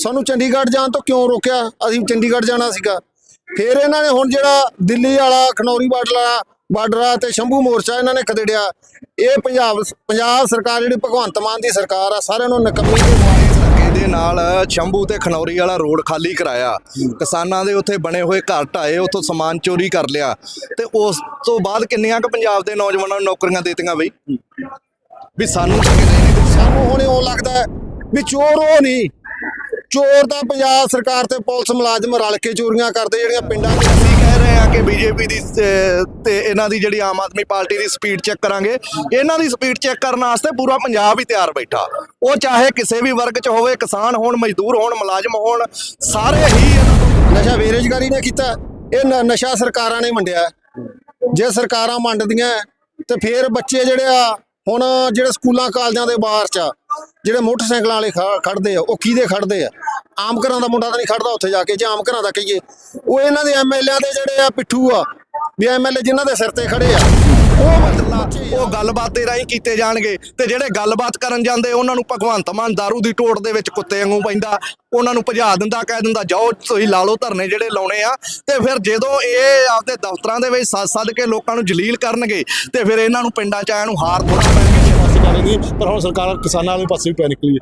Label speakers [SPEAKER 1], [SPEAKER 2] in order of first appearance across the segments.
[SPEAKER 1] ਸਾਨੂੰ ਚੰਡੀਗੜ੍ਹ ਜਾਣ ਤੋਂ ਕਿਉਂ ਰੋਕਿਆ? ਅਸੀਂ ਚੰਡੀਗੜ੍ਹ ਜਾਣਾ ਸੀਗਾ। ਫਿਰ ਇਹਨਾਂ ਨੇ ਹੁਣ ਜਿਹੜਾ ਦਿੱਲੀ ਵਾਲਾ ਖਨੌਰੀ ਬਾਰਡਰ ਵਾਲਾ ਬਾਰਡਰ ਤੇ ਸ਼ੰਭੂ ਮੋਰਚਾ ਇਹਨਾਂ ਨੇ ਖਦੇੜਿਆ। ਇਹ ਪੰਜਾਬ ਪੰਜਾਬ ਸਰਕਾਰ ਜਿਹੜੀ ਭਗਵੰਤ ਮਾਨ ਦੀ ਸਰਕਾਰ ਆ ਸਾਰਿਆਂ ਨੂੰ ਨਕੰਮੀ ਮਾਰੀ।
[SPEAKER 2] ਧੱਕੇ ਦੇ ਨਾਲ ਸ਼ੰਭੂ ਤੇ ਖਨੌਰੀ ਵਾਲਾ ਰੋਡ ਖਾਲੀ ਕਰਾਇਆ। ਕਿਸਾਨਾਂ ਦੇ ਉੱਥੇ ਬਣੇ ਹੋਏ ਘਰ ਢਾਏ ਉੱਥੋਂ ਸਮਾਨ ਚੋਰੀ ਕਰ ਲਿਆ। ਤੇ ਉਸ ਤੋਂ ਬਾਅਦ ਕਿੰਨੀਆਂ ਕੁ ਪੰਜਾਬ ਦੇ ਨੌਜਵਾਨਾਂ ਨੂੰ ਨੌਕਰੀਆਂ ਦੇ ਦਿੱਤੀਆਂ ਬਈ? ਵੀ ਸਾਨੂੰ
[SPEAKER 1] ਸਾਨੂੰ ਹੁਣ ਉਹ ਲੱਗਦਾ ਵੀ ਚੋਰ ਉਹ ਨਹੀਂ। ਚੋਰ ਤਾਂ ਪੰਜਾਬ ਸਰਕਾਰ ਤੇ ਪੁਲਿਸ ਮੁਲਾਜ਼ਮ ਰਲ ਕੇ ਚੋਰੀਆਂ ਕਰਦੇ ਜਿਹੜੀਆਂ ਪਿੰਡਾਂ 'ਚ
[SPEAKER 2] ਅਸੀਂ ਕਹਿ ਰਹੇ ਆ ਕਿ ਬੀਜੇਪੀ ਦੀ ਤੇ ਇਹਨਾਂ ਦੀ ਜਿਹੜੀ ਆਮ ਆਦਮੀ ਪਾਰਟੀ ਦੀ ਸਪੀਡ ਚੈੱਕ ਕਰਾਂਗੇ। ਇਹਨਾਂ ਦੀ ਸਪੀਡ ਚੈੱਕ ਕਰਨ ਵਾਸਤੇ ਪੂਰਾ ਪੰਜਾਬ ਹੀ ਤਿਆਰ ਬੈਠਾ। ਉਹ ਚਾਹੇ ਕਿਸੇ ਵੀ ਵਰਗ 'ਚ ਹੋਵੇ ਕਿਸਾਨ ਹੋਣ ਮਜ਼ਦੂਰ ਹੋਣ ਮੁਲਾਜ਼ਮ ਹੋਣ ਸਾਰੇ ਹੀ
[SPEAKER 1] ਨਸ਼ਾ ਬੇਰੁਜ਼ਗਾਰੀ ਨੇ ਕੀਤਾ। ਇਹ ਨਸ਼ਾ ਸਰਕਾਰਾਂ ਨੇ ਵੰਡਿਆ। ਜੇ ਸਰਕਾਰਾਂ ਵੰਡਦੀਆਂ ਤੇ ਫਿਰ ਬੱਚੇ ਜਿਹੜੇ ਆ ਹੁਣ ਜਿਹੜੇ ਸਕੂਲਾਂ ਕਾਲਜਾਂ ਦੇ ਬਾਹਰ ਚ ਜਿਹੜੇ ਮੋਟਰਸਾਈਕਲਾਂ ਵਾਲੇ ਖੜਦੇ ਆ ਉਹ ਕਿਹਦੇ ਖੜਦੇ ਆ? ਆਮ ਘਰਾਂ ਦਾ ਮੁੰਡਾ ਤਾਂ ਨਹੀਂ ਖੜਦਾ ਉੱਥੇ ਜਾ ਕੇ ਜੇ ਆਮ ਘਰਾਂ ਦਾ ਕਹੀਏ। ਉਹ ਇਹਨਾਂ ਦੇ ਐਮਐਲਏ ਦੇ ਜਿਹੜੇ ਆ ਪਿੱਠੂ ਆ ਵੀ ਐਮਐਲਏ ਜਿਨ੍ਹਾਂ ਦੇ ਸਿਰ ਤੇ ਖੜੇ ਆ। ਉਹ ਆ।
[SPEAKER 2] ਉਹ ਗੱਲਬਾਤ ਦੇ ਰਾਹੀਂ ਕੀਤੇ ਜਾਣਗੇ। ਤੇ ਜਿਹੜੇ ਗੱਲਬਾਤ ਕਰਨ ਜਾਂਦੇ ਉਹਨਾਂ ਨੂੰ ਭਗਵੰਤ ਮਾਨ ਦਾਰੂ ਦੀ ਟੋਟ ਦੇ ਵਿੱਚ ਕੁੱਤੇ ਵਾਂਗੂ ਪੈਂਦਾ। ਉਹਨਾਂ ਨੂੰ ਭਜਾ ਦਿੰਦਾ ਕਹਿ ਦਿੰਦਾ ਜਾਓ ਤੁਸੀਂ ਲਾ ਲਓ ਧਰਨੇ ਜਿਹੜੇ ਲਾਉਣੇ ਆ। ਤੇ ਫਿਰ ਜਦੋਂ ਇਹ ਆਪਦੇ ਦਫ਼ਤਰਾਂ ਦੇ ਵਿੱਚ ਸੱਦ ਸੱਦ ਕੇ ਲੋਕਾਂ ਨੂੰ ਜਲੀਲ ਕਰਨਗੇ ਤੇ ਫਿਰ ਇਹਨਾਂ ਨੂੰ ਪਿੰਡਾਂ ਚ ਆਇਆਂ ਨੂੰ ਹਾਰ ਥੋੜਾ ਪੈਣਗੇ
[SPEAKER 3] ਕਰੇਗੀ ਪਰ ਹੁਣ ਸਰਕਾਰ ਕਿਸਾਨਾਂ ਵਾਲੇ ਪਾਸੇ ਵੀ ਪੈ ਨਿਕਲੀ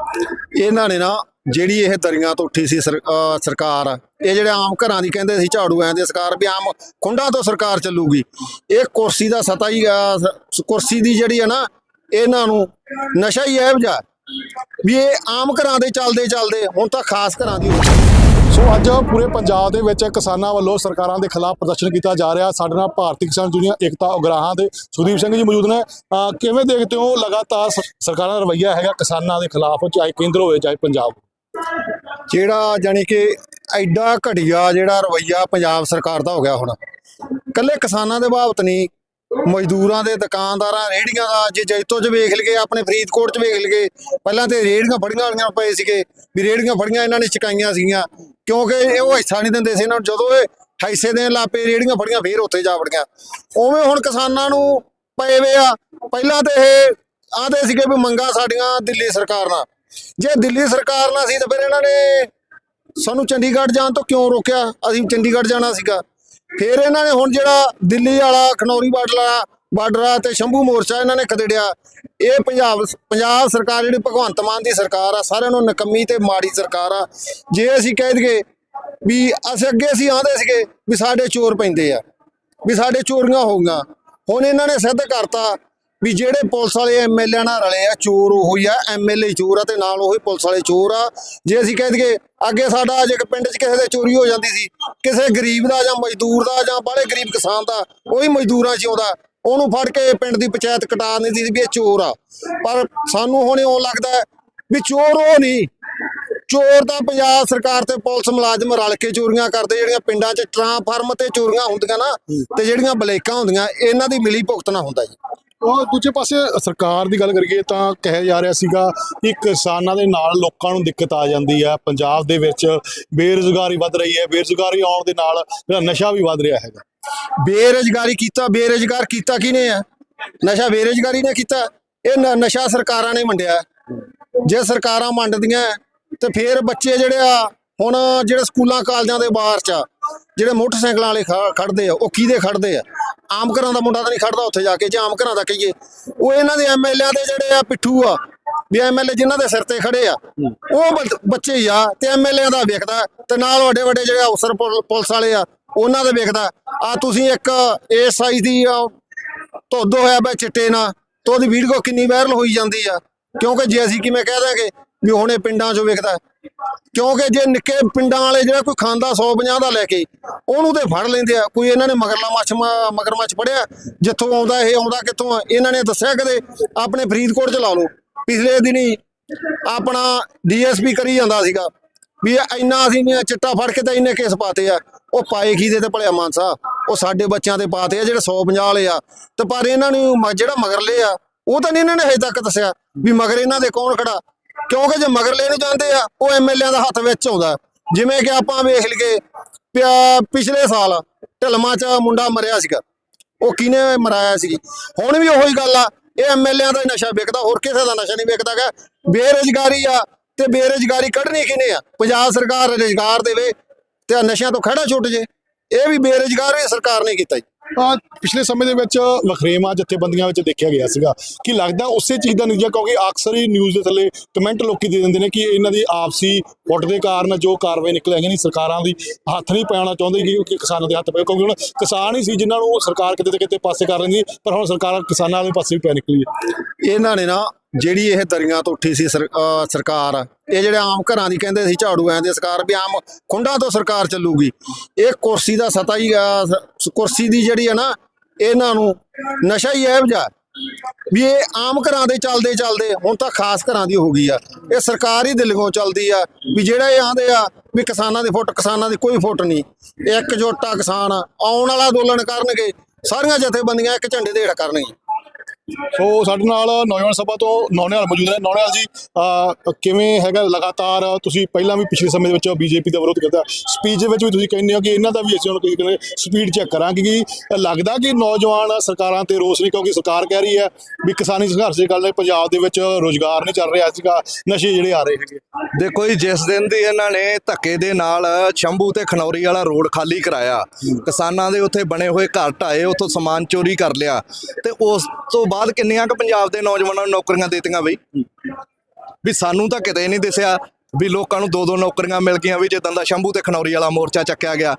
[SPEAKER 1] ਇਹਨਾਂ ਨੇ ਨਾ ਜਿਹੜੀ ਇਹ ਦਰੀਆਂ ਤੋਂ ਉੱਠੀ ਸੀ ਸਰਕਾਰ, ਇਹ ਜਿਹੜੇ ਆਮ ਘਰਾਂ ਦੀ ਕਹਿੰਦੇ ਸੀ, ਝਾੜੂ ਐਂ ਦੀ ਸਰਕਾਰ ਵੀ ਆਮ ਖੁੰਡਾਂ ਤੋਂ ਸਰਕਾਰ ਚੱਲੂਗੀ। ਇਹ ਕੁਰਸੀ ਦਾ ਸਤਾ ਹੀ ਕੁਰਸੀ ਦੀ ਜਿਹੜੀ ਹੈ ਨਾ, ਇਹਨਾਂ ਨੂੰ ਨਸ਼ਾ ਹੀ ਇਹੋ ਜਿਹਾ। ਵੀ ਇਹ ਆਮ ਘਰਾਂ ਦੇ ਚੱਲਦੇ ਚੱਲਦੇ, ਹੁਣ ਤਾਂ ਖਾਸ ਘਰਾਂ ਦੀ ਹੋ
[SPEAKER 3] ਸੋ ਅੱਜ ਪੂਰੇ ਪੰਜਾਬ ਦੇ ਵਿੱਚ ਕਿਸਾਨਾਂ ਵੱਲੋਂ ਸਰਕਾਰਾਂ ਦੇ ਖਿਲਾਫ ਪ੍ਰਦਰਸ਼ਨ ਕੀਤਾ ਜਾ ਰਿਹਾ। ਸਾਡੇ ਨਾਲ ਭਾਰਤੀ ਕਿਸਾਨ ਯੂਨੀਅਨ ਏਕਤਾ ਉਗਰਾਹਾਂ ਦੇ ਸੁਦੀਪ ਸਿੰਘ ਜੀ ਮੌਜੂਦ ਨੇ। ਕਿਵੇਂ ਦੇਖਦੇ ਹੋ? ਲਗਾਤਾਰ ਸ- ਸਰਕਾਰਾਂ ਦਾ ਰਵੱਈਆ ਹੈਗਾ ਕਿਸਾਨਾਂ ਦੇ ਖਿਲਾਫ, ਚਾਹੇ ਕੇਂਦਰ ਹੋਵੇ, ਚਾਹੇ ਪੰਜਾਬ
[SPEAKER 1] ਜਿਹੜਾ ਜਾਣੀ ਕਿ ਐਡਾ ਘਟੀਆ ਜਿਹੜਾ ਰਵਈਆ ਪੰਜਾਬ ਸਰਕਾਰ ਦਾ ਹੋ ਗਿਆ ਹੁਣ। ਕੱਲੇ ਕਿਸਾਨਾਂ ਦੇ ਬਾਬਤ ਨਹੀਂ, ਮਜ਼ਦੂਰਾਂ ਦੇ, ਦੁਕਾਨਦਾਰਾਂ, ਰੇਹੜੀਆਂ ਦਾ, ਜੇ ਜੈਤੋ 'ਚ ਵੇਖ ਲਈਏ, ਆਪਣੇ ਫਰੀਦਕੋਟ 'ਚ ਵੇਖ ਲਈਏ, ਪਹਿਲਾਂ ਤੇ ਰੇਹੜੀਆਂ ਫੜੀਆਂ ਵਾਲੀਆਂ ਪਏ ਸੀਗੇ, ਵੀ ਰੇਹੜੀਆਂ ਫੜੀਆਂ, ਇਹਨਾਂ ਨੇ ਚਕਾਈਆਂ ਸੀਗੀਆਂ। ਕਿਉਂਕਿ ਇਹ ਉਹ ਹਿੱਸਾ ਨਹੀਂ ਦਿੰਦੇ ਸੀ ਇਹਨਾਂ ਨੂੰ। ਜਦੋਂ ਇਹ ਹਾਈਸੇ ਦੇਣ ਲੱਪੇ ਰੇਹੜੀਆਂ ਫੜੀਆਂ, ਫੇਰ ਉੱਥੇ ਜਾ ਵੜੀਆਂ। ਉਵੇਂ ਹੁਣ ਕਿਸਾਨਾਂ ਨੂੰ ਪਏ ਵੇ ਆ। ਪਹਿਲਾਂ ਤੇ ਇਹ ਆਂਦੇ ਸੀਗੇ ਵੀ ਮੰਗਾ ਸਾਡੀਆਂ ਦਿੱਲੀ ਸਰਕਾਰ ਨਾਲ। ਜੇ ਦਿੱਲੀ ਸਰਕਾਰ ਨਾਲ ਸੀ ਤਾਂ ਫਿਰ ਇਹਨਾਂ ਨੇ ਸਾਨੂੰ ਚੰਡੀਗੜ੍ਹ ਜਾਣ ਤੋਂ ਕਿਉਂ ਰੋਕਿਆ? ਅਸੀਂ ਚੰਡੀਗੜ੍ਹ ਜਾਣਾ ਸੀਗਾ। ਫਿਰ ਇਹਨਾਂ ਨੇ ਹੁਣ ਜਿਹੜਾ ਦਿੱਲੀ ਵਾਲਾ, ਖਨੌਰੀ ਬਾਰਡਰ ਵਾਲਾ ਤੇ ਸ਼ੰਭੂ ਮੋਰਚਾ ਇਹਨਾਂ ਨੇ ਖਦੇੜਿਆ। ਇਹ ਪੰਜਾਬ ਪੰਜਾਬ ਸਰਕਾਰ ਜਿਹੜੀ ਭਗਵੰਤ ਮਾਨ ਦੀ ਸਰਕਾਰ ਆ, ਸਾਰਿਆਂ ਨੂੰ ਨਕੰਮੀ ਤੇ ਮਾੜੀ ਸਰਕਾਰ ਆ। ਜੇ ਅਸੀਂ ਕਹਿ ਦਈਏ ਵੀ ਅਸੀਂ ਅੱਗੇ ਅਸੀਂ ਆਂਦੇ ਸੀਗੇ ਵੀ ਸਾਡੇ ਚੋਰ ਪੈਂਦੇ ਆ, ਵੀ ਸਾਡੇ ਚੋਰੀਆਂ ਹੋ ਗਈਆਂ। ਹੁਣ ਇਹਨਾਂ ਨੇ ਸਿੱਧ ਕਰਤਾ ਵੀ ਜਿਹੜੇ ਪੁਲਿਸ ਵਾਲੇ ਐਮਐਲਏ ਨਾਲ ਰਲੇ ਆ, ਚੋਰ ਉਹੋ ਹੀ ਆ ਐਮਐਲਏ ਚੋਰ ਆ ਤੇ ਨਾਲ ਉਹੀ ਪੁਲਿਸ ਵਾਲੇ ਚੋਰ ਆ। ਜੇ ਅਸੀਂ ਕਹਿ ਦਈਏ, ਅੱਗੇ ਸਾਡਾ ਜੇ ਪਿੰਡ 'ਚ ਕਿਸੇ ਦੇ ਚੋਰੀ ਹੋ ਜਾਂਦੀ ਸੀ, ਕਿਸੇ ਗਰੀਬ ਦਾ ਜਾਂ ਮਜ਼ਦੂਰ ਦਾ ਜਾਂ ਬਾਹਲੇ ਗਰੀਬ ਕਿਸਾਨ ਦਾ, ਉਹੀ ਮਜ਼ਦੂਰਾਂ 'ਚ ਆਉਂਦਾ। ਉਹਨੂੰ ਫੜ ਕੇ ਪਿੰਡ ਦੀ ਪੰਚਾਇਤ ਕਟਾ ਦਿੰਦੀ ਸੀ ਵੀ ਇਹ ਚੋਰ ਆ। ਪਰ ਸਾਨੂੰ ਹੁਣ ਇਉਂ ਲੱਗਦਾ ਵੀ ਚੋਰ ਉਹ ਨਹੀਂ। ਚੋਰ ਤਾਂ ਪੰਜਾਬ ਸਰਕਾਰ ਤੇ ਪੁਲਿਸ ਮੁਲਾਜ਼ਮ ਰਲ ਕੇ ਚੋਰੀਆਂ ਕਰਦੇ, ਜਿਹੜੀਆਂ ਪਿੰਡਾਂ 'ਚ ਟਰਾਂਸਫਾਰਮ ਤੇ ਚੋਰੀਆਂ ਹੁੰਦੀਆਂ ਨਾ, ਤੇ ਜਿਹੜੀਆਂ ਬਲੇਕਾਂ ਹੁੰਦੀਆਂ, ਇਹਨਾਂ ਦੀ ਮਿਲੀ ਭੁਗਤਣਾ ਹੁੰਦਾ ਜੀ।
[SPEAKER 3] ਉਹ ਦੂਜੇ ਪਾਸੇ ਸਰਕਾਰ ਦੀ ਗੱਲ ਕਰੀਏ ਤਾਂ ਕਿਹਾ ਜਾ ਰਿਹਾ ਸੀਗਾ ਕਿ ਕਿਸਾਨਾਂ ਦੇ ਨਾਲ ਲੋਕਾਂ ਨੂੰ ਦਿੱਕਤ ਆ ਜਾਂਦੀ ਹੈ। ਪੰਜਾਬ ਦੇ ਵਿੱਚ ਬੇਰੁਜ਼ਗਾਰੀ ਵੱਧ ਰਹੀ ਹੈ। ਬੇਰੁਜ਼ਗਾਰੀ ਆਉਣ ਦੇ ਨਾਲ ਜਿਹੜਾ ਨਸ਼ਾ ਵੀ ਵੱਧ ਰਿਹਾ ਹੈਗਾ।
[SPEAKER 1] ਬੇਰੁਜ਼ਗਾਰੀ ਕੀਤਾ, ਬੇਰੁਜ਼ਗਾਰ ਕੀਤਾ ਕਿਹਨੇ ਆ? ਨਸ਼ਾ ਬੇਰੁਜ਼ਗਾਰੀ ਨੇ ਕੀਤਾ। ਇਹ ਨਸ਼ਾ ਸਰਕਾਰਾਂ ਨੇ ਵੰਡਿਆ। ਜੇ ਸਰਕਾਰਾਂ ਵੰਡਦੀਆਂ ਤੇ ਫਿਰ ਬੱਚੇ ਜਿਹੜੇ ਆ, ਹੁਣ ਜਿਹੜੇ ਸਕੂਲਾਂ, ਕਾਲਜਾਂ ਦੇ ਬਾਹਰ ਚ ਜਿਹੜੇ ਮੋਟਰਸਾਈਕਲਾਂ ਵਾਲੇ ਖ- ਖੜਦੇ ਆ, ਉਹ ਕਿਹਦੇ ਖੜਦੇ ਆ? ਆਮ ਘਰਾਂ ਦਾ ਮੁੰਡਾ ਤਾਂ ਨਹੀਂ ਖੜਦਾ ਉੱਥੇ ਜਾ ਕੇ ਜੇ ਆਮ ਘਰਾਂ ਦਾ ਕਹੀਏ। ਉਹ ਇਹਨਾਂ ਦੇ ਐਮਐਲਏ ਦੇ ਜਿਹੜੇ ਆ ਪਿੱਠੂ ਆ ਵੀ ਐਮਐਲਏ ਜਿਨ੍ਹਾਂ ਦੇ ਸਿਰ ਤੇ ਖੜੇ ਆ ਉਹ ਬੱਚ- ਬੱਚੇ ਹੀ ਆ ਤੇ ਐਮਐਲਏ ਦਾ ਵੇਖਦਾ ਤੇ ਨਾਲ ਵੱਡੇ ਵੱਡੇ ਜਿਹੜੇ ਅਫਸਰ ਪੁਲ- ਪੁਲਿਸ ਵਾਲੇ ਆ ਉਹਨਾਂ ਦਾ ਵੇਖਦਾ ਆ ਤੁਸੀਂ ਇੱਕ ਇਸ ਸਾਈਜ਼ ਦੀ ਆ, ਹੋਇਆ ਬੈ ਚਿੱਟੇ ਨਾਲ ਤੇ ਉਹਦੀ ਵੀਡੀਓ ਕਿੰਨੀ ਵਾਇਰਲ ਹੋਈ ਜਾਂਦੀ ਆ ਕਿਉਂਕਿ ਜੇ ਅਸੀਂ ਕਿਵੇਂ ਕਹਿ ਦਾਂਗੇ ਵੀ ਹੁਣ ਇਹ ਪਿੰਡਾਂ 'ਚੋਂ ਵੇਖਦਾ ਕਿਉਂਕਿ ਜੇ ਨਿੱਕੇ ਪਿੰਡਾਂ ਵਾਲੇ ਜਿਹੜਾ ਕੋਈ ਖਾਂਦਾ 150 ਦਾ ਲੈ ਕੇ, ਉਹਨੂੰ ਤੇ ਫੜ ਲੈਂਦੇ ਆ। ਕੋਈ ਇਹਨਾਂ ਨੇ ਮਗਰਲਾ ਮੱਛ ਮ- ਮਗਰਮੱਛ ਫੜਿਆ, ਜਿੱਥੋਂ ਆਉਂਦਾ ਇਹ, ਆਉਂਦਾ ਕਿੱਥੋਂ ਇਹਨਾਂ ਨੇ ਦੱਸਿਆ ਕਦੇ? ਆਪਣੇ ਫਰੀਦਕੋਟ 'ਚ ਲਾ ਲਓ। ਪਿਛਲੇ ਦਿਨੀ ਆਪਣਾ ਡੀਐਸਪੀ ਕਰੀ ਜਾਂਦਾ ਸੀਗਾ। ਵੀ ਇੰਨਾ ਅਸੀਂ ਨੇ ਚਿੱਟਾ ਫੜ ਕੇ ਤਾਂ ਇੰਨੇ ਕੇਸ ਪਾਤੇ ਆ। ਉਹ ਪਾਏ ਖੀਦੇ ਤੇ ਭਲਿਆ ਮਾਨਸਾ? ਉਹ ਸਾਡੇ ਬੱਚਿਆਂ ਤੇ ਪਾਤੇ ਆ ਜਿਹੜੇ 150 ਵਾਲੇ ਆ। ਤੇ ਪਰ ਇਹਨਾਂ ਨੂੰ ਮ- ਜਿਹੜਾ ਮਗਰਲੇ ਆ, ਉਹ ਤਾਂ ਨਹੀਂ ਇਹਨਾਂ ਨੇ ਹਜੇ ਤੱਕ ਦੱਸਿਆ। ਵੀ ਮਗਰ ਇਹਨਾਂ ਦੇ ਕੌਣ ਖੜਾ? ਕਿਉਂਕਿ ਜੇ ਮਗਰਲੇ ਨੂੰ ਜਾਂਦੇ ਆ, ਉਹ ਐਮਐਲਏ ਦਾ ਹੱਥ ਵਿੱਚ ਆਉਂਦਾ। ਜਿਵੇਂ ਕਿ ਆਪਾਂ ਵੇਖ ਲਈਏ ਪਿਛਲੇ ਸਾਲ ਢਲਮਾ ਚ ਮੁੰਡਾ ਮਰਿਆ ਸੀਗਾ। ਉਹ ਕਿਹਨੇ ਮਰਾਇਆ ਸੀ? ਹੁਣ ਵੀ ਉਹੀ ਗੱਲ ਆ, ਇਹ ਐਮਐਲਏ ਦਾ ਨਸ਼ਾ ਵਿਕਦਾ, ਹੋਰ ਕਿਸੇ ਦਾ ਨਸ਼ਾ ਨਹੀਂ ਵਿਕਦਾ ਗਾ। ਬੇਰੁਜ਼ਗਾਰੀ ਆ ਤੇ ਬੇਰੁਜ਼ਗਾਰੀ ਕੱਢਣੀ ਕਿਨੇ ਆ? ਪੰਜਾਬ ਸਰਕਾਰ ਰੁਜ਼ਗਾਰ ਦੇਵੇ ਤੇ ਨਸ਼ਿਆਂ ਤੋਂ ਖੜਾ ਛੁੱਟ ਜੇ। ਇਹ ਵੀ ਬੇਰੁਜ਼ਗਾਰ ਵੀ ਸਰਕਾਰ ਨੇ ਕੀਤਾ ਜੀ।
[SPEAKER 3] ਪਿਛਲੇ ਸਮੇਂ ਦੇ ਵਿੱਚ ਵਖਰੇਵਾਂ, ਜਥੇਬੰਦੀਆਂ ਵਿੱਚ ਦੇਖਿਆ ਗਿਆ ਸੀਗਾ ਕਿ ਲੱਗਦਾ ਉਸੇ ਚੀਜ਼ ਦਾ ਨਤੀਜਾ ਕਿਉਂਕਿ ਅਕਸਰ ਹੀ ਨਿਊਜ਼ ਦੇ ਥੱਲੇ ਕਮੈਂਟ ਲੋਕੀ ਦੇ ਦਿੰਦੇ ਨੇ ਕਿ ਇਹਨਾਂ ਦੀ ਆਪਸੀ ਫੁੱਟ ਦੇ ਕਾਰਨ ਜੋ ਕਾਰਵਾਈ ਨਿਕਲ ਆਈਆਂ ਨਹੀਂ ਸਰਕਾਰਾਂ ਦੀ ਹੱਥ ਨਹੀਂ ਪੈਣਾ ਚਾਹੁੰਦੇ ਕਿ ਕਿਸਾਨਾਂ ਦੇ ਹੱਥ ਪਏ, ਕਿਉਂਕਿ ਹੁਣ ਕਿਸਾਨ ਹੀ ਸੀ ਜਿਨ੍ਹਾਂ ਨੂੰ ਸਰਕਾਰ ਕਿਤੇ ਤੇ ਕਿਤੇ ਪਾਸੇ ਕਰ ਲੈਂਦੀ, ਪਰ ਹੁਣ ਸਰਕਾਰ ਕਿਸਾਨਾਂ ਵਾਲੇ ਪਾਸੇ ਵੀ ਪੈ ਨਿਕਲੀ ਹੈ।
[SPEAKER 1] ਇਹਨਾਂ ਨੇ ਨਾ ਜਿਹੜੀ ਇਹ ਦਰੀਆਂ ਤੋਂ ਉੱਠੀ ਸੀ ਸਰਕਾਰ, ਇਹ ਜਿਹੜੇ ਆਮ ਘਰਾਂ ਦੀ ਕਹਿੰਦੇ ਸੀ, ਝਾੜੂ ਐਂ ਦੀ ਸਰਕਾਰ, ਵੀ ਆਮ ਖੁੰਡਾਂ ਤੋਂ ਸਰਕਾਰ ਚੱਲੂਗੀ। ਇਹ ਕੁਰਸੀ ਦਾ ਸਤਾ ਹੀ ਕੁਰਸੀ ਦੀ ਜਿਹੜੀ ਹੈ ਨਾ ਇਹਨਾਂ ਨੂੰ ਨਸ਼ਾ ਹੀ ਇਹੋ ਜਿਹਾ। ਵੀ ਇਹ ਆਮ ਘਰਾਂ ਦੇ ਚੱਲਦੇ ਚੱਲਦੇ, ਹੁਣ ਤਾਂ ਖਾਸ ਘਰਾਂ ਦੀ ਹੋ ਗਈ ਆ। ਇਹ ਸਰਕਾਰ ਹੀ ਦਿਲੋਂ ਚੱਲਦੀ ਆ ਵੀ ਜਿਹੜਾ ਇਹ ਆਂਦੇ ਆ ਵੀ ਕਿਸਾਨਾਂ ਦੀ ਫੁੱਟ, ਕਿਸਾਨਾਂ ਦੀ ਕੋਈ ਫੁੱਟ ਨਹੀਂ। ਇੱਕ ਜੋਟਾ ਕਿਸਾਨ ਆਉਣ ਵਾਲਾ ਅੰਦੋਲਨ ਕਰਨਗੇ, ਸਾਰੀਆਂ ਜਥੇਬੰਦੀਆਂ ਇੱਕ ਝੰਡੇ ਦੇ ਹੇਠ ਕਰਨਗੀਆਂ।
[SPEAKER 3] ਸੋ ਸਾਡੇ ਨਾਲ ਨੌਜਵਾਨ ਸਭਾ ਤੋਂ ਨੌਨਿਆਲ ਮੌਜੂਦ ਹੈ ਨੌਨਿਆਲ ਜੀ ਕਿਵੇਂ ਹੈਗਾ ਲਗਾਤਾਰ? ਤੁਸੀਂ ਪਹਿਲਾਂ ਵੀ ਪਿਛਲੇ ਸਮੇਂ ਦੇ ਵਿੱਚ ਬੀਜੇਪੀ ਦਾ ਵਿਰੋਧ ਕੀਤਾ। ਸਪੀਚ ਦੇ ਵਿੱਚ ਵੀ ਤੁਸੀਂ ਕਹਿੰਦੇ ਹੋ ਕਿ ਇਹਨਾਂ ਦਾ ਵੀ ਅਸੀਂ ਹੁਣ ਕੋਈ ਕਹਿੰਦੇ ਸਪੀਡ ਚੈੱਕ ਕਰਾਂਗੇ ਕਿ ਲੱਗਦਾ ਕਿ ਨੌਜਵਾਨ ਸਰਕਾਰਾਂ ਤੇ ਰੋਸ ਨਹੀਂ, ਕਿਉਂਕਿ ਸਰਕਾਰ ਕਹਿ ਰਹੀ ਹੈ ਵੀ ਕਿਸਾਨੀ ਸੰਘਰਸ਼ ਦੇ ਗੱਲ ਪੰਜਾਬ ਦੇ ਵਿੱਚ ਰੋਜ਼ਗਾਰ ਨਹੀਂ ਚੱਲ ਰਿਹਾ ਸੀਗਾ ਨਸ਼ੇ ਜਿਹੜੇ ਆ ਰਹੇ ਹੈਗੇ।
[SPEAKER 2] ਦੇਖੋ ਜੀ, ਜਿਸ ਦਿਨ ਦੀ ਇਹਨਾਂ ਨੇ ਧੱਕੇ ਦੇ ਨਾਲ ਸ਼ੰਭੂ ਤੇ ਖਨੌਰੀ ਵਾਲਾ ਰੋਡ ਖਾਲੀ ਕਰਾਇਆ, ਕਿਸਾਨਾਂ ਦੇ ਉੱਥੇ ਬਣੇ ਹੋਏ ਘਰ ਢਾਏ, ਉੱਥੋਂ ਸਮਾਨ ਚੋਰੀ ਕਰ ਲਿਆ ਤੇ ਉਸ ਤੋਂ ਬਾਅਦ ਕਿੰਨੀਆਂ ਕੁ ਪੰਜਾਬ ਦੇ ਨੌਜਵਾਨਾਂ ਨੂੰ ਨੌਕਰੀਆਂ ਦਿੱਤੀਆਂ ਬਈ? ਵੀ ਸਾਨੂੰ ਤਾਂ ਕਿਤੇ ਨਹੀਂ ਦਿਸਿਆ। ਵੀ ਲੋਕਾਂ ਨੂੰ ਦੋ ਦੋ ਨੌਕਰੀਆਂ ਮਿਲ ਗਈਆਂ ਵੀ ਜਿੱਦਾਂ ਦਾ ਸ਼ੰਭੂ ਤੇ ਖਨੌਰੀ ਵਾਲਾ ਮੋਰਚਾ ਚੱਕਿਆ ਗਿਆ।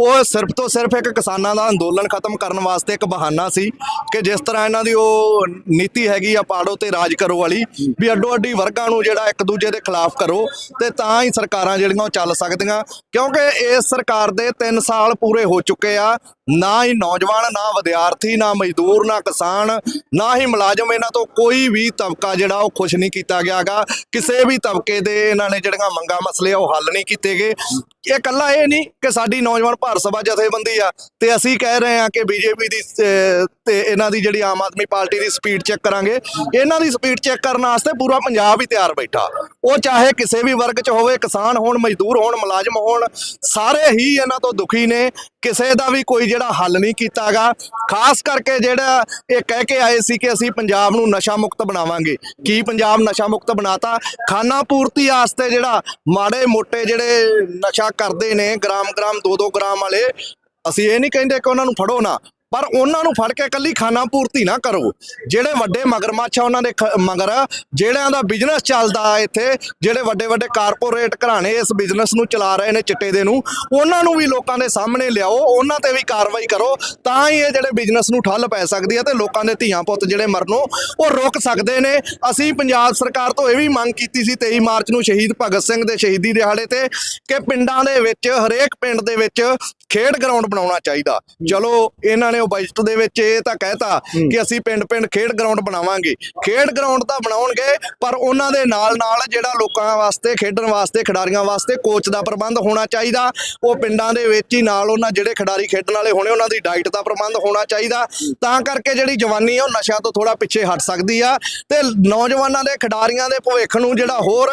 [SPEAKER 2] ਉਹ ਸਿਰਫ ਤੋਂ ਸਿਰਫ ਇੱਕ ਕਿਸਾਨਾਂ ਦਾ ਅੰਦੋਲਨ ਖਤਮ ਕਰਨ ਵਾਸਤੇ ਇੱਕ ਬਹਾਨਾ ਸੀ ਕਿ ਜਿਸ ਤਰ੍ਹਾਂ ਇਹਨਾਂ ਦੀ ਉਹ ਨੀਤੀ ਹੈਗੀ ਆ, ਪਾੜੋ ਤੇ ਰਾਜ ਕਰੋ ਵਾਲੀ, ਵੀ ਅੱਡੋ ਅੱਡੀ ਵਰਗਾਂ ਨੂੰ ਜਿਹੜਾ ਇੱਕ ਦੂਜੇ ਦੇ ਖਿਲਾਫ ਕਰੋ ਤੇ ਤਾਂ ਹੀ ਸਰਕਾਰਾਂ ਜਿਹੜੀਆਂ ਉਹ ਚੱਲ ਸਕਦੀਆਂ। ਕਿਉਂਕਿ ਇਸ ਸਰਕਾਰ ਦੇ 3 ਸਾਲ ਪੂਰੇ ਹੋ ਚੁੱਕੇ ਆ, ਨਾ ਹੀ ਨੌਜਵਾਨ, ਨਾ ਵਿਦਿਆਰਥੀ, ਨਾ ਮਜ਼ਦੂਰ, ਨਾ ਕਿਸਾਨ, ਨਾ ਹੀ ਮੁਲਾਜ਼ਮ, ਇਹਨਾਂ ਤੋਂ ਕੋਈ ਵੀ ਤਬਕਾ ਜਿਹੜਾ ਉਹ ਖੁਸ਼ ਨਹੀਂ ਕੀਤਾ ਗਿਆਗਾ। ਕਿਸੇ ਵੀ ਤਬਕੇ ਦੇ ਇਹਨਾਂ ਨੇ ਜਿਹੜੀਆਂ ਮੰਗਾਂ ਮਸਲੇ ਆ ਉਹ ਹੱਲ ਨਹੀਂ ਕੀਤੇ ਗਏ। ਇਹ ਇਕੱਲਾ ਇਹ ਨਹੀਂ ਕਿ ਸਾਡੀ ਨੌਜਵਾਨ ਭਾਰਤ ਸਭਾ ਜਥੇਬੰਦੀ ਆ ਤੇ ਅਸੀਂ ਕਹਿ ਰਹੇ ਆ ਕਿ ਬੀਜੇਪੀ ਦੀ ਤੇ ਇਹਨਾਂ ਦੀ ਜਿਹੜੀ ਆਮ ਆਦਮੀ ਪਾਰਟੀ ਦੀ ਸਪੀਡ ਚੈੱਕ ਕਰਾਂਗੇ। ਇਹਨਾਂ ਦੀ ਸਪੀਡ ਚੈੱਕ ਕਰਨ ਵਾਸਤੇ ਪੂਰਾ ਪੰਜਾਬ ਹੀ ਤਿਆਰ ਬੈਠਾ। ਉਹ ਚਾਹੇ ਕਿਸੇ ਵੀ ਵਰਗ 'ਚ ਹੋਵੇ, ਕਿਸਾਨ ਹੋਣ, ਮਜ਼ਦੂਰ ਹੋਣ, ਮੁਲਾਜ਼ਮ ਹੋਣ, ਸਾਰੇ ਹੀ ਇਹਨਾਂ ਤੋਂ ਦੁਖੀ ਨੇ। ਕਿਸੇ ਦਾ ਵੀ ਕੋਈ ਜਿਹੜਾ ਹੱਲ ਨਹੀਂ ਕੀਤਾਗਾ। ਖਾਸ ਕਰਕੇ ਜਿਹੜਾ ਇਹ ਕਹਿ ਕੇ ਆਏ ਸੀ ਕਿ ਅਸੀਂ ਪੰਜਾਬ ਨੂੰ ਨਸ਼ਾ ਮੁਕਤ ਬਣਾਵਾਂਗੇ। ਕੀ ਪੰਜਾਬ ਨਸ਼ਾ ਮੁਕਤ ਬਣਾਤਾ? ਖਾਨਾ ਪੂਰਤੀ ਵਾਸਤੇ ਜਿਹੜਾ ਮਾੜੇ ਮੋਟੇ ਜਿਹੜੇ ਨਸ਼ਾ ਕਰਦੇ ਨੇ ਗ੍ਰਾਮ ਗ੍ਰਾਮ 2-2 ਗ੍ਰਾਮ ਵਾਲੇ। ਅਸੀਂ ਇਹ ਨਹੀਂ ਕਹਿੰਦੇ ਕਿ ਉਹਨਾਂ ਨੂੰ ਫੜੋ ਨਾ। ਪਰ ਉਹਨਾਂ ਨੂੰ ਫੜ ਕੇ ਕੱਲੀ ਖਾਨਾ ਪੂਰਤੀ ਨਾ ਕਰੋ। ਜਿਹੜੇ ਵੱਡੇ ਮਗਰਮੱਛ ਆ ਉਹਨਾਂ ਦੇ ਖ- ਮਗਰ, ਜਿਹੜਿਆਂ ਦਾ ਬਿਜ਼ਨਸ ਚੱਲਦਾ ਇੱਥੇ, ਜਿਹੜੇ ਵੱਡੇ ਵੱਡੇ ਕਾਰਪੋਰੇਟ ਘਰਾਣੇ ਇਸ ਬਿਜ਼ਨਸ ਨੂੰ ਚਲਾ ਰਹੇ ਨੇ ਚਿੱਟੇ ਦੇ ਨੂੰ, ਉਹਨਾਂ ਨੂੰ ਵੀ ਲੋਕਾਂ ਦੇ ਸਾਹਮਣੇ ਲਿਆਓ, ਉਹਨਾਂ ਤੇ ਵੀ ਕਾਰਵਾਈ ਕਰੋ, ਤਾਂ ਹੀ ਇਹ ਜਿਹੜੇ ਬਿਜ਼ਨਸ ਨੂੰ ਠੱਲ ਪੈ ਸਕਦੀ ਹੈ ਤੇ ਲੋਕਾਂ ਦੇ ਧੀਆਂ ਪੁੱਤ ਜਿਹੜੇ ਮਰਨੋਂ ਉਹ ਰੁਕ ਸਕਦੇ ਨੇ। ਅਸੀਂ ਪੰਜਾਬ ਸਰਕਾਰ ਤੋਂ ਇਹ ਵੀ ਮੰਗ ਕੀਤੀ ਸੀ 23 ਮਾਰਚ ਨੂੰ ਸ਼ਹੀਦ ਭਗਤ ਸਿੰਘ ਦੇ ਸ਼ਹੀਦੀ ਦਿਹਾੜੇ ਤੇ ਕਿ ਪਿੰਡਾਂ ਦੇ ਵਿੱਚ, ਹਰੇਕ ਪਿੰਡ ਦੇ ਵਿੱਚ ਖੇਡ ਗਰਾਊਂਡ ਬਣਾਉਣਾ ਚਾਹੀਦਾ। ਚਲੋ, ਇਹਨਾਂ ਨੇ ਉਹ ਬਜਟ ਦੇ ਵਿੱਚ ਇਹ ਤਾਂ ਕਹਿਤਾ ਕਿ ਅਸੀਂ ਪਿੰਡ ਪਿੰਡ ਖੇਡ ਗਰਾਊਂਡ ਬਣਾਵਾਂਗੇ। ਖੇਡ ਗਰਾਊਂਡ ਤਾਂ ਬਣਾਉਣਗੇ ਪਰ ਉਹਨਾਂ ਦੇ ਨਾਲ ਨਾਲ ਜਿਹੜਾ ਲੋਕਾਂ ਵਾਸਤੇ ਖੇਡਣ ਵਾਸਤੇ ਖਿਡਾਰੀਆਂ ਵਾਸਤੇ ਕੋਚ ਦਾ ਪ੍ਰਬੰਧ ਹੋਣਾ ਚਾਹੀਦਾ। ਉਹ ਪਿੰਡਾਂ ਦੇ ਵਿੱਚ ਹੀ ਨਾਲ ਉਹਨਾਂ ਜਿਹੜੇ ਖਿਡਾਰੀ ਖੇਡਣ ਵਾਲੇ ਹੋਣੇ ਉਹਨਾਂ ਦੀ ਡਾਈਟ ਦਾ ਪ੍ਰਬੰਧ ਹੋਣਾ ਚਾਹੀਦਾ। ਤਾਂ ਕਰਕੇ ਜਿਹੜੀ ਜਵਾਨੀ ਆ ਉਹ ਨਸ਼ਿਆਂ ਤੋਂ ਥੋੜਾ ਪਿੱਛੇ ਹਟ ਸਕਦੀ ਆ। ਤੇ ਨੌਜਵਾਨਾਂ ਦੇ ਖਿਡਾਰੀਆਂ ਦੇ ਭਵਿੱਖ ਨੂੰ ਜਿਹੜਾ ਹੋਰ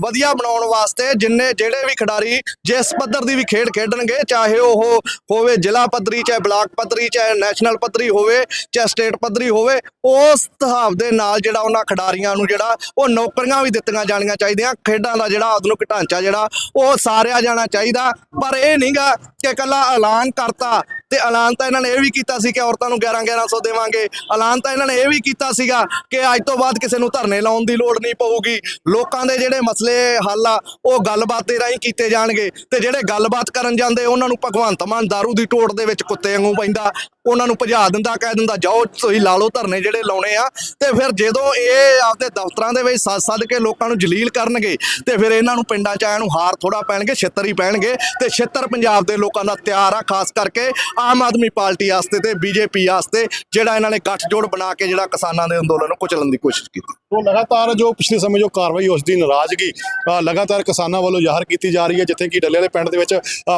[SPEAKER 2] ਵਧੀਆ ਬਣਾਉਣ ਵਾਸਤੇ ਜਿੰਨੇ ਜਿਹੜੇ ਵੀ ਖਿਡਾਰੀ ਜਿਸ ਪੱਧਰ ਦੀ ਵੀ ਖੇਡ ਖੇਡਣਗੇ ਚਾਹੇ ਉਹ ਹੋਵੇ ਜ਼ਿਲ੍ਹਾ ਪੱਧਰੀ ਚਾਹੇ ਬਲਾਕ ਪੱਧਰੀ, ਚਾਹੇ ਨੈਸ਼ਨਲ ਪੱਧਰੀ ਹੋਵੇ, ਚਾਹੇ ਸਟੇਟ ਪੱਧਰੀ ਹੋਵੇ, ਉਸ ਹਿਸਾਬ ਦੇ ਨਾਲ ਜਿਹੜਾ ਉਹਨਾਂ ਖਿਡਾਰੀਆਂ ਨੂੰ ਜਿਹੜਾ ਉਹ ਨੌਕਰੀਆਂ ਵੀ ਦਿੱਤੀਆਂ ਜਾਣੀਆਂ ਚਾਹੀਦੀਆਂ, ਖੇਡਾਂ ਦਾ ਜਿਹੜਾ ਆਧੁਨਿਕ ਢਾਂਚਾ ਜਿਹੜਾ, ਉਹ ਸਾਰਿਆ ਜਾਣਾ ਚਾਹੀਦਾ। ਪਰ ਇਹ ਨਹੀਂਗਾ ਕਿ ਇਕੱਲਾ ਐਲਾਨ ਕਰਤਾ ਤੇ ਐਲਾਨ ਤਾਂ ਇਹਨਾਂ ਨੇ ਇਹ ਵੀ ਕੀਤਾ ਸੀ ਕਿ ਔਰਤਾਂ ਨੂੰ 11 1100 ਦੇਵਾਂਗੇ। ਐਲਾਨ ਤਾਂ ਇਹਨਾਂ ਨੇ ਇਹ ਵੀ ਕੀਤਾ ਸੀਗਾ ਕਿ ਅੱਜ ਤੋਂ ਬਾਅਦ ਕਿਸੇ ਨੂੰ ਧਰਨੇ ਲਾਉਣ ਦੀ ਲੋੜ ਨਹੀਂ ਪਊਗੀ। ਲੋਕਾਂ ਦੇ ਜਿਹੜੇ ਮਸਲੇ ਹੱਲ ਆ, ਉਹ ਗੱਲਬਾਤ ਦੇ ਰਾਹੀਂ ਕੀਤੇ ਜਾਣਗੇ ਤੇ ਜਿਹੜੇ ਗੱਲਬਾਤ ਕਰਨ ਜਾਂਦੇ, ਉਹਨਾਂ ਨੂੰ ਭਗਵੰਤ ਮਾਨ ਦਾਰੂ ਦੀ ਟੋਟ ਦੇ ਵਿੱਚ ਕੁੱਤੇ ਵਾਂਗੂ ਪੈਂਦਾ। ਉਹਨਾਂ ਨੂੰ ਭਜਾ ਦਿੰਦਾ, ਕਹਿ ਦਿੰਦਾ, ਜਾਓ, ਤੁਸੀਂ ਲਾ ਲਓ ਧਰਨੇ ਜਿਹੜੇ ਲਾਉਣੇ ਆ। ਤੇ ਫਿਰ ਜਦੋਂ ਇਹ ਆਪਦੇ ਦਫ਼ਤਰਾਂ ਦੇ ਵਿੱਚ ਸੱਦ ਸੱਦ ਕੇ ਲੋਕਾਂ ਨੂੰ ਜਲੀਲ ਕਰਨਗੇ ਤੇ ਫਿਰ ਇਹਨਾਂ ਨੂੰ ਪਿੰਡਾਂ ਚ ਆਇਆਂ ਨੂੰ ਹਾਰ ਥੋੜਾ ਪੈਣਗੇ, ਛਿੱਤਰ ਹੀ ਪੈਣਗੇ ਤੇ ਛਿੱਤਰ ਪੰਜਾਬ ਦੇ ਲੋਕਾਂ ਦਾ ਤਿਆਰ ਆ, ਖਾਸ ਕਰਕੇ ਆਮ ਆਦਮੀ ਪਾਰਟੀ ਵਾਸਤੇ ਤੇ ਬੀਜੇਪੀ ਵਾਸਤੇ, ਜਿਹੜਾ ਇਹਨਾਂ ਨੇ ਗੱਠਜੋੜ ਬਣਾ ਕੇ ਜਿਹੜਾ ਕਿਸਾਨਾਂ ਦੇ ਅੰਦੋਲਨ ਨੂੰ ਕੁਚਲਣ ਦੀ ਕੋਸ਼ਿਸ਼ ਕੀਤੀ।
[SPEAKER 3] ਉਹ ਲਗਾਤਾਰ ਜੋ ਪਿਛਲੇ ਸਮੇਂ ਜੋ ਕਾਰਵਾਈ ਉਸ ਦੀ ਨਾਰਾਜ਼ਗੀ ਲਗਾਤਾਰ ਕਿਸਾਨਾਂ ਵੱਲੋਂ ਜ਼ਾਹਰ ਕੀਤੀ ਜਾ ਰਹੀ ਹੈ, ਜਿੱਥੇ ਕਿ ਡੱਲੇ ਵਾਲੇ ਪਿੰਡ ਦੇ ਵਿੱਚ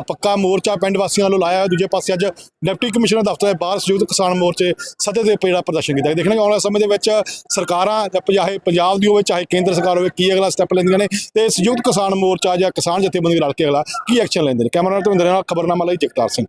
[SPEAKER 3] ਪੱਕਾ ਮੋਰਚਾ ਪਿੰਡ ਵਾਸੀਆਂ ਵੱਲੋਂ ਲਾਇਆ ਹੋਇਆ, ਦੂਜੇ ਪਾਸੇ ਅੱਜ ਡਿਪਟੀ ਕਮਿਸ਼ਨਰ ਦਫ਼ਤਰ ਦੇ ਬਾਹਰ ਸੰਯੁਕਤ ਕਿਸਾਨ ਮੋਰਚੇ ਸੱਦੇ ਦੇ ਉੱਪਰ ਜਿਹੜਾ ਪ੍ਰਦਰਸ਼ਨ ਕੀਤਾ। ਦੇਖਣਾ ਆਉਣ ਵਾਲੇ ਸਮੇਂ ਦੇ ਵਿੱਚ ਸਰਕਾਰਾਂ ਚਾਹੇ ਪੰਜਾਬ ਦੀ ਹੋਵੇ, ਚਾਹੇ ਕੇਂਦਰ ਸਰਕਾਰ ਹੋਵੇ, ਕੀ ਅਗਲਾ ਸਟੈਪ ਲੈਂਦੀਆਂ ਨੇ ਤੇ ਸੰਯੁਕਤ ਕਿਸਾਨ ਮੋਰਚਾ ਜਾਂ ਕਿਸਾਨ ਜਥੇਬੰਦੀ ਰਲ ਕੇ ਅਗਲਾ ਕੀ ਐਕਸ਼ਨ ਲੈਂਦੇ ਨੇ? ਕੈਮਰਾ ਤੋਂ ਨਾਲ ਖਬਰਨਾਮਾ ਲਈ ਜਗਤਾਰ ਸਿੰਘ।